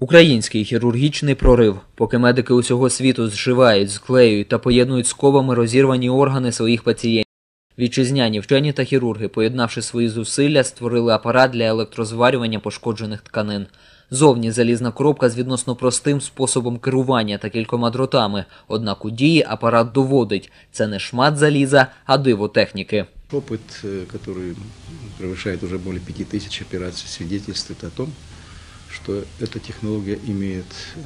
Український хірургічний прорив. Поки медики усього світу зшивають, склеюють та поєднують скобами розірвані органи своїх пацієнтів. Вітчизняні вчені та хірурги, поєднавши свої зусилля, створили апарат для електрозварювання пошкоджених тканин. Зовні залізна коробка з відносно простим способом керування та кількома дротами. Однак у дії апарат доводить – це не шмат заліза, а диво техніки. Опыт, э, который превышает уже более 5000 операций, свидетельствует о том, что эта технология имеет э,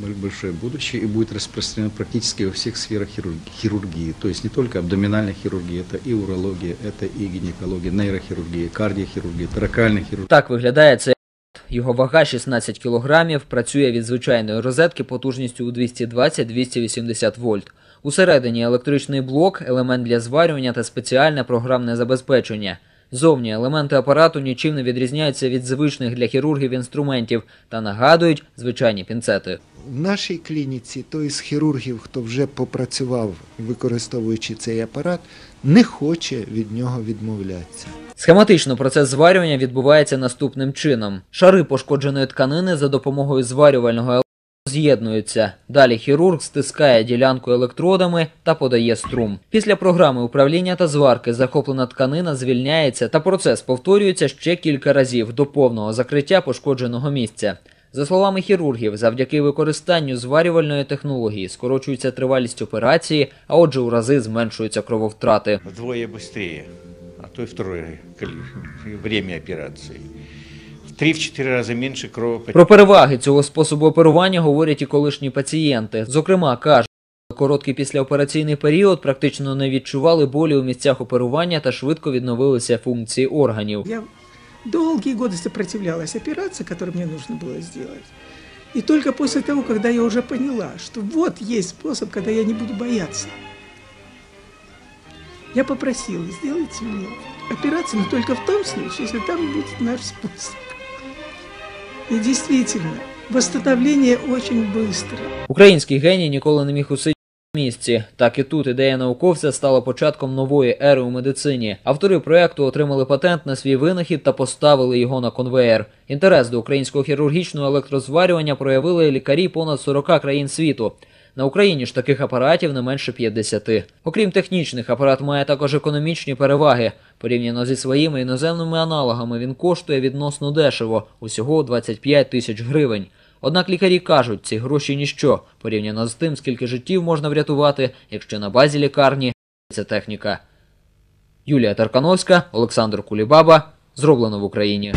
боль- большое будущее и будет распространена практически во всех сферах хирурги- хирургии. То есть не только абдоминальной хирургии, это и урология, это и гинекология, нейрохирургия, кардиохирургия, торакальная хирургия. Так виглядає цей апарат. Його вага 16 кг, працює від звичайної розетки потужністю у 220-280 вольт. Усередині електричний блок, елемент для зварювання та спеціальне програмне забезпечення. Зовні елементи апарату нічим не відрізняються від звичних для хірургів інструментів та нагадують звичайні пінцети. В нашій клініці той з хірургів, хто вже попрацював, використовуючи цей апарат, не хоче від нього відмовлятися. Схематично процес зварювання відбувається наступним чином: шари пошкодженої тканини за допомогою зварювального з'єднуються. Далі хірург стискає ділянку електродами та подає струм. Після програми управління та зварки захоплена тканина звільняється та процес повторюється ще кілька разів до повного закриття пошкодженого місця. За словами хірургів, завдяки використанню зварювальної технології скорочується тривалість операції, а отже у рази зменшуються крововтрати. вдвое быстрее, а то втрое коли- время операции. В 3-4 раза меньше кровопотерь. Про переваги цього способу оперування говорять і колишні пацієнти. Зокрема, кажуть, що короткий післяопераційний період практично не відчували болі у місцях оперування та швидко відновилися функції органів. Я долгие годы сопротивлялась операции, которую мне нужно было сделать. И только после того, когда я уже поняла, что вот есть способ, когда я не буду бояться, я попросила, сделайте мне операцию, но только в том случае, если там будет наш способ. И действительно, восстановление очень быстро. Український геній ніколи не міг усидіти місці. Так і тут ідея науковця стала початком нової ери у медицині. Автори проекту отримали патент на свій винахід та поставили його на конвеєр. Інтерес до українського хірургічного електрозварювання проявили лікарі понад 40 країн світу. На Україні ж таких апаратів не менше 50. Окрім технічних, апарат має також економічні переваги. Порівняно зі своїми іноземними аналогами він коштує відносно дешево усього 25 тисяч гривень. Однак лікарі кажуть, ці гроші ніщо порівняно з тим, скільки життів можна врятувати, якщо на базі лікарні ця техніка. Юлія Таркановська, Олександр Кулібаба. Зроблено в Україні.